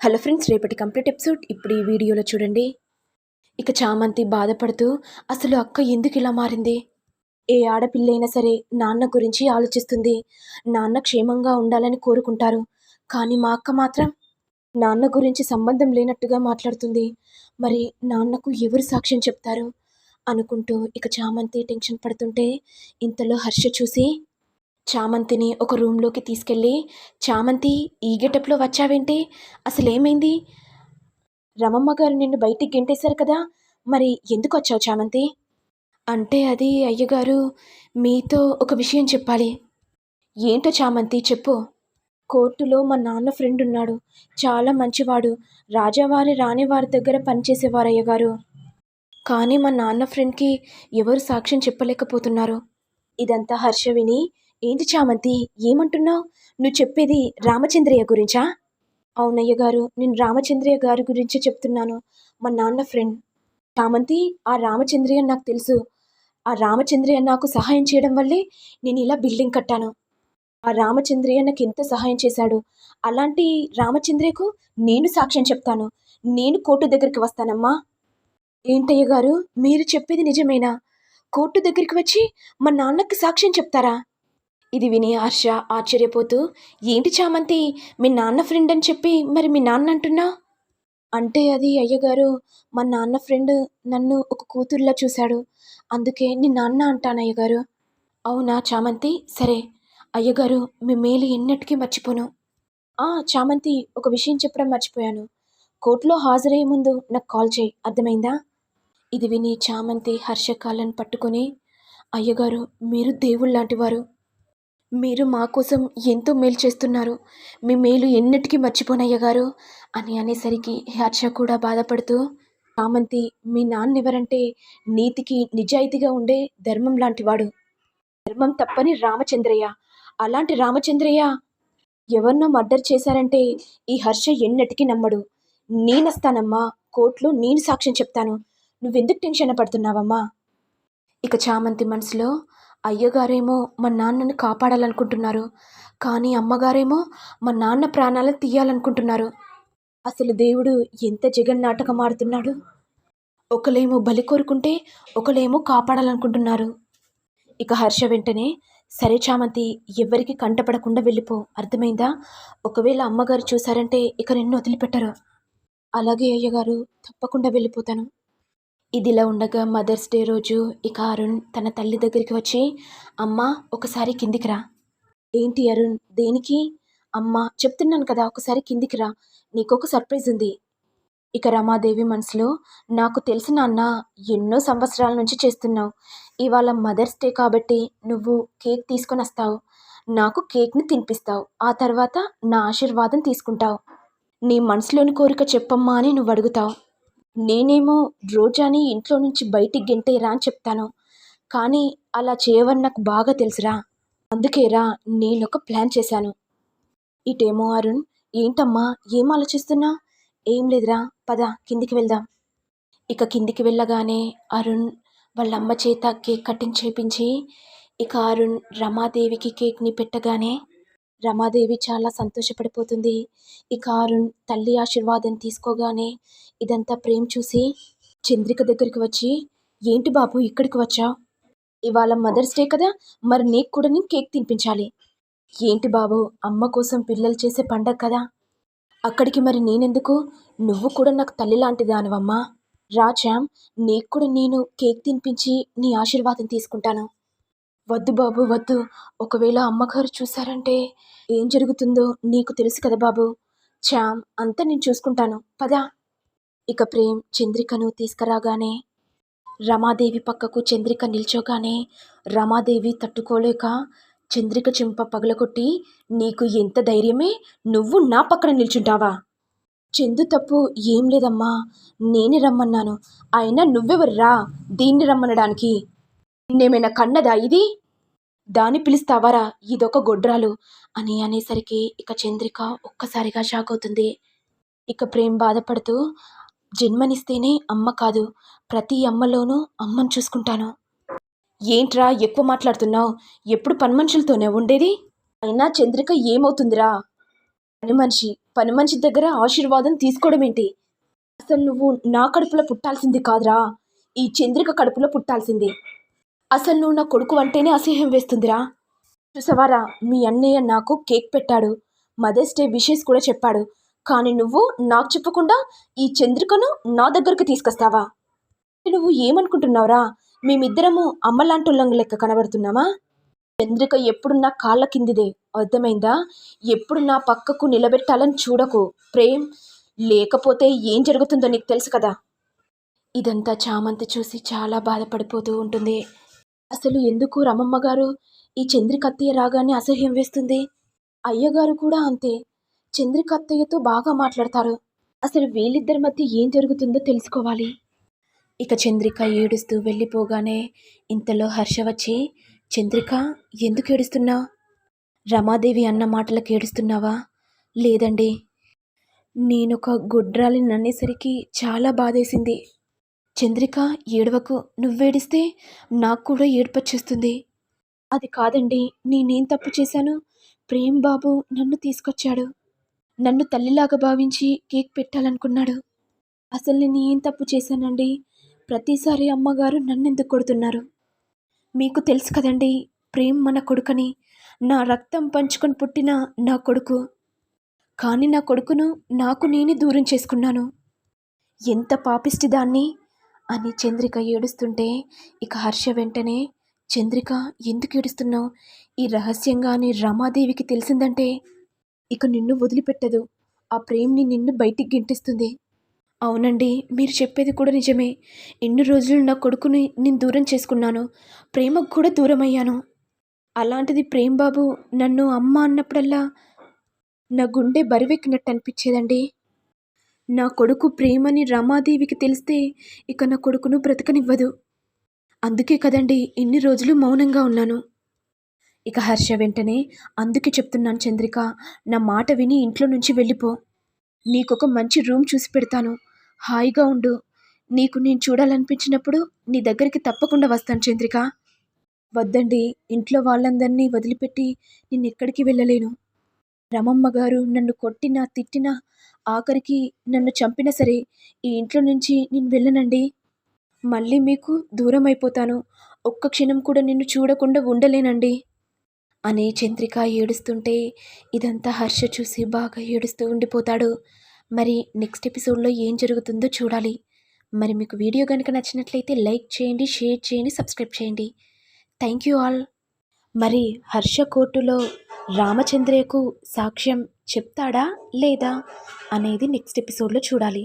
Hello friends రేపటి complete episode. ఇప్పుడు ఈ వీడియోలో చూడండి. ఇక చామంతి బాధపడుతూ అసలు అక్క ఎందుకు ఇలా మారింది? ఏ ఆడపిల్ల అయినా సరే నాన్న గురించి ఆలోచిస్తుంది. నాన్న క్షేమంగా ఉండాలని కోరుకుంటారు. కానీ మా అక్క మాత్రం నాన్న గురించి సంబంధం లేనట్టుగా మాట్లాడుతుంది. మరి నాన్నకు ఎవరు సాక్ష్యం చెప్తారు? అనుకుంటూ ఇక చామంతి టెన్షన్ పడుతుంటే ఇంతలో హర్ష చూసి చామంతిని ఒక రూమ్లోకి తీసుకెళ్ళి చామంతి ఈ గెటప్లో వచ్చావేంటి? అసలేమైంది? రమమ్మ గారు నిన్ను బయటికి గెంటేశారు కదా మరి ఎందుకు వచ్చావు చామంతి? అంటే అది అయ్యగారు మీతో ఒక విషయం చెప్పాలి. ఏంటో చామంతి చెప్పు. కోర్టులో మా నాన్న ఫ్రెండ్ ఉన్నాడు చాలా మంచివాడు రాజావారి రాణివారి దగ్గర పనిచేసేవారు అయ్యగారు. కానీ మా నాన్న ఫ్రెండ్కి ఎవరు సాక్ష్యం చెప్పలేకపోతున్నారు. ఇదంతా హర్ష విని ఏంటి చామంతి? ఏమంటున్నావు? నువ్వు చెప్పేది రామచంద్రయ్య గురించా? అవునయ్య గారు నేను రామచంద్రయ్య గారి గురించే చెప్తున్నాను. మా నాన్న ఫ్రెండ్. చామంతి ఆ రామచంద్రయ్య నాకు తెలుసు. ఆ రామచంద్రయ్య నాకు సహాయం చేయడం వల్లే నేను ఇలా బిల్డింగ్ కట్టాను. ఆ రామచంద్రయ్య నాకు ఎంత సహాయం చేశాడు. అలాంటి రామచంద్రయ్యకు నేను సాక్ష్యం చెప్తాను. నేను కోర్టు దగ్గరికి వస్తానమ్మా. ఏంటయ్య గారు మీరు చెప్పేది నిజమేనా? కోర్టు దగ్గరికి వచ్చి మా నాన్నకి సాక్ష్యం చెప్తారా? ఇది విని హర్ష ఆశ్చర్యపోతూ ఏంటి చామంతి? మీ నాన్న ఫ్రెండ్ అని చెప్పి మరి మీ నాన్న అంటున్నా? అంటే అది అయ్యగారు మా నాన్న ఫ్రెండ్ నన్ను ఒక కూతుర్లా చూశాడు. అందుకే నీ నాన్న అంటాను అయ్యగారు. అవునా చామంతి? సరే. అయ్యగారు మీ మేలు ఎన్నటికీ మర్చిపోను. ఆ చామంతి ఒక విషయం చెప్పడం మర్చిపోయాను. కోర్టులో హాజరయ్యే ముందు నాకు కాల్ చేయి. అర్థమైందా? ఇది విని చామంతి హర్ష కాళ్ళను పట్టుకొని అయ్యగారు మీరు దేవుళ్ళ మీరు మా కోసం ఎంతో మేలు చేస్తున్నారు. మీ మేలు ఎన్నటికీ మర్చిపోనయ్య గారు అని అనేసరికి హర్ష కూడా బాధపడుతూ చామంతి మీ నాన్న ఎవరంటే నీతికి నిజాయితీగా ఉండే ధర్మం లాంటివాడు. ధర్మం తప్పని రామచంద్రయ్య. అలాంటి రామచంద్రయ్య ఎవరినో మర్డర్ చేశారంటే ఈ హర్ష ఎన్నటికీ నమ్మడు. నేనస్తానమ్మా కోర్టులో నేను సాక్ష్యం చెప్తాను. నువ్వెందుకు టెన్షన్ పడుతున్నావమ్మా? ఇక చామంతి మనసులో అయ్యగారేమో మా నాన్నని కాపాడాలనుకుంటున్నారు. కానీ అమ్మగారేమో మా నాన్న ప్రాణాలను తీయాలనుకుంటున్నారు. అసలు దేవుడు ఎంత జగన్ నాటకం ఆడుతున్నాడు? ఒకలేమో బలి కోరుకుంటే ఒకలేమో కాపాడాలనుకుంటున్నారు. ఇక హర్ష వెంటనే సరే చామంతి ఎవ్వరికి కంటపడకుండా వెళ్ళిపో. అర్థమైందా? ఒకవేళ అమ్మగారు చూసారంటే ఇక నిన్ను వదిలిపెట్టరు. అలాగే అయ్యగారు తప్పకుండా వెళ్ళిపోతాను. ఇదిలా ఉండగా మదర్స్ డే రోజు ఇక అరుణ్ తన తల్లి దగ్గరికి వచ్చి అమ్మ ఒకసారి కిందికి రా. ఏంటి అరుణ్ దేనికి? అమ్మ చెప్తున్నాను కదా ఒకసారి కిందికి రా నీకొక సర్ప్రైజ్ ఉంది. ఇక రమాదేవి మనసులో నాకు తెలిసిన అన్న ఎన్నో సంవత్సరాల నుంచి చేస్తున్నావు. ఇవాళ మదర్స్ డే కాబట్టి నువ్వు కేక్ తీసుకొని వస్తావు. నాకు కేక్ని తినిపిస్తావు. ఆ తర్వాత నా ఆశీర్వాదం తీసుకుంటావు. నీ మనసులోని కోరిక చెప్పమ్మా అని నువ్వు అడుగుతావు. నేనేమో రోజాని ఇంట్లో నుంచి బయటికి గెంటేరా అని చెప్తాను. కానీ అలా చేయవని నాకు బాగా తెలుసురా. అందుకేరా నేను ఒక ప్లాన్ చేశాను. ఇటేమో అరుణ్ ఏంటమ్మా ఏం ఆలోచిస్తున్నా? ఏం లేదురా పద కిందికి వెళ్దాం. ఇక కిందికి వెళ్ళగానే అరుణ్ వాళ్ళ అమ్మ చేత కేక్ కటింగ్ చేపించి ఇక అరుణ్ రమాదేవికి కేక్ని పెట్టగానే రమాదేవి చాలా సంతోషపడిపోతుంది. ఇక అరుణ్ తల్లి ఆశీర్వాదం తీసుకోగానే ఇదంతా ప్రేమ్ చూసి చంద్రిక దగ్గరికి వచ్చి ఏంటి బాబు ఇక్కడికి వచ్చా? ఇవాళ మదర్స్ డే కదా మరి నీకు కూడా నేను కేక్ తినిపించాలి. ఏంటి బాబు అమ్మ కోసం పిల్లలు చేసే పండగ కదా. అక్కడికి మరి నేనెందుకు? నువ్వు కూడా నాకు తల్లి లాంటి దానివమ్మా రా నీకు కూడా నేను కేక్ తినిపించి నీ ఆశీర్వాదం తీసుకుంటాను. వద్దు బాబు వద్దు. ఒకవేళ అమ్మగారు చూసారంటే ఏం జరుగుతుందో నీకు తెలుసు కదా బాబు. చామ్ అంతా నేను చూసుకుంటాను. పదా. ఇక ప్రేమ్ చంద్రికను తీసుకురాగానే రమాదేవి పక్కకు చంద్రిక నిల్చోగానే రమాదేవి తట్టుకోలేక చంద్రిక చెంప పగలగొట్టి నీకు ఎంత ధైర్యమే నువ్వు నా పక్కన నిల్చుంటావా? చందు తప్పు ఏం లేదమ్మా. నేనే రమ్మన్నాను. అయినా నువ్వెవర్రా దీన్ని రమ్మనడానికి? నిన్నేమైనా కన్నదా ఇది? దాన్ని పిలుస్తావారా? ఇదొక గొడ్రాలు. అని అనేసరికి ఇక చంద్రిక ఒక్కసారిగా షాక్ అవుతుంది. ఇక ప్రేమ్ బాధపడుతూ జన్మనిస్తేనే అమ్మ కాదు. ప్రతి అమ్మలోనూ అమ్మను చూసుకుంటాను. ఏంట్రా ఎక్కువ మాట్లాడుతున్నావు? ఎప్పుడు పని మనుషులతోనే ఉండేది? అయినా చంద్రిక ఏమవుతుందిరా? పని మనిషి పని మనిషి దగ్గర ఆశీర్వాదం తీసుకోవడం ఏంటి? అసలు నువ్వు నా కడుపులో పుట్టాల్సింది కాదురా. ఈ చంద్రిక కడుపులో పుట్టాల్సింది. అసలు నువ్వు నా కొడుకు అంటేనే అసహ్యం వేస్తుందిరా. చూసావారా? మీ అన్నయ్య నాకు కేక్ పెట్టాడు. మదర్స్ డే విషెస్ కూడా చెప్పాడు. కానీ నువ్వు నాకు చెప్పకుండా ఈ చంద్రికను నా దగ్గరికి తీసుకొస్తావా? నువ్వు ఏమనుకుంటున్నావురా? మేమిద్దరము అమ్మలాంటోళ్ళం లెక్క కనబడుతున్నామా? చంద్రిక ఎప్పుడు నా కాళ్ళ కిందిదే. అర్థమైందా? ఎప్పుడు నా పక్కకు నిలబెట్టాలని చూడకు. ప్రేమ్ లేకపోతే ఏం జరుగుతుందో నీకు తెలుసు కదా? ఇదంతా చామంతి చూసి చాలా బాధపడిపోతూ ఉంటుంది. అసలు ఎందుకు రమమ్మ గారు ఈ చంద్రికత్తయ్య రాగానే అసహ్యం వేస్తుంది? అయ్యగారు కూడా అంతే. చంద్రికత్తయ్యతో బాగా మాట్లాడతారు. అసలు వీళ్ళిద్దరి మధ్య ఏం జరుగుతుందో తెలుసుకోవాలి. ఇక చంద్రిక ఏడుస్తూ వెళ్ళిపోగానే ఇంతలో హర్ష వచ్చి చంద్రిక ఎందుకు ఏడుస్తున్నావు రమాదేవి అన్న మాటలకు ఏడుస్తున్నావా? లేదండి. నేనొక గుడ్రాలిని అనేసరికి చాలా బాధేసింది. చంద్రిక ఏడవకు నువ్వేడిస్తే నాకు కూడా ఏడ్పచ్చేస్తుంది అది కాదండి నేనేం తప్పు చేశాను? ప్రేమ్ బాబు నన్ను తీసుకొచ్చాడు. నన్ను తల్లిలాగా భావించి కేక్ పెట్టాలనుకున్నాడు. అసలు నేను ఏం తప్పు చేశానండి? ప్రతిసారి అమ్మగారు నన్నెందుకు కొడుతున్నారు? మీకు తెలుసు కదండి ప్రేమ్ మన కొడుకని. నా రక్తం పంచుకొని పుట్టిన నా కొడుకు. కానీ నా కొడుకును నాకు నేనే దూరం చేసుకున్నాను. ఎంత పాపిష్టి దాన్ని. అని చంద్రిక ఏడుస్తుంటే ఇక హర్ష వెంటనే చంద్రిక ఎందుకు ఏడుస్తున్నావు? ఈ రహస్యంగా అని రమాదేవికి తెలిసిందంటే ఇక నిన్ను వదిలిపెట్టదు. ఆ ప్రేమ్ని నిన్ను బయటికి గింటిస్తుంది. అవునండి మీరు చెప్పేది కూడా నిజమే. ఎన్ని రోజులు నా కొడుకుని నేను దూరం చేసుకున్నాను. ప్రేమకు కూడా దూరం అయ్యాను అలాంటిది ప్రేమ్ బాబు నన్ను అమ్మ అన్నప్పుడల్లా నా గుండె బరివెక్కినట్టు అనిపించేదండి. నా కొడుకు ప్రేమని రమాదేవికి తెలిస్తే ఇక నా కొడుకును బ్రతకనివ్వదు. అందుకే కదండి ఇన్ని రోజులు మౌనంగా ఉన్నాను. ఇక హర్ష వెంటనే అందుకే చెప్తున్నాను చంద్రిక నా మాట విని ఇంట్లో నుంచి వెళ్ళిపో. నీకొక మంచి రూమ్ చూసి పెడతాను. హాయిగా ఉండు. నీకు నేను చూడాలనిపించినప్పుడు నీ దగ్గరికి తప్పకుండా వస్తాను చంద్రిక. వద్దండి ఇంట్లో వాళ్ళందరినీ వదిలిపెట్టి నేను ఎక్కడికి వెళ్ళలేను. రమమ్మ గారు నన్ను కొట్టినా తిట్టినా ఆఖరికి నన్ను చంపినా సరే ఈ ఇంట్లో నుంచి నేను వెళ్ళనండి. మళ్ళీ మీకు దూరం అయిపోతాను ఒక్క క్షణం కూడా నిన్ను చూడకుండా ఉండలేనండి. అని చంద్రిక ఏడుస్తుంటే ఇదంతా హర్ష చూసి బాగా ఏడుస్తూ ఉండిపోతాడు. మరి నెక్స్ట్ ఎపిసోడ్లో ఏం జరుగుతుందో చూడాలి. మరి మీకు వీడియో కనుక నచ్చినట్లయితే లైక్ చేయండి షేర్ చేయండి సబ్స్క్రైబ్ చేయండి. Thank you all. మరి హర్ష కోర్టులో రామచంద్రయ్యకు సాక్ష్యం చెప్తాడా లేదా అనేది నెక్స్ట్ ఎపిసోడ్లో చూడాలి.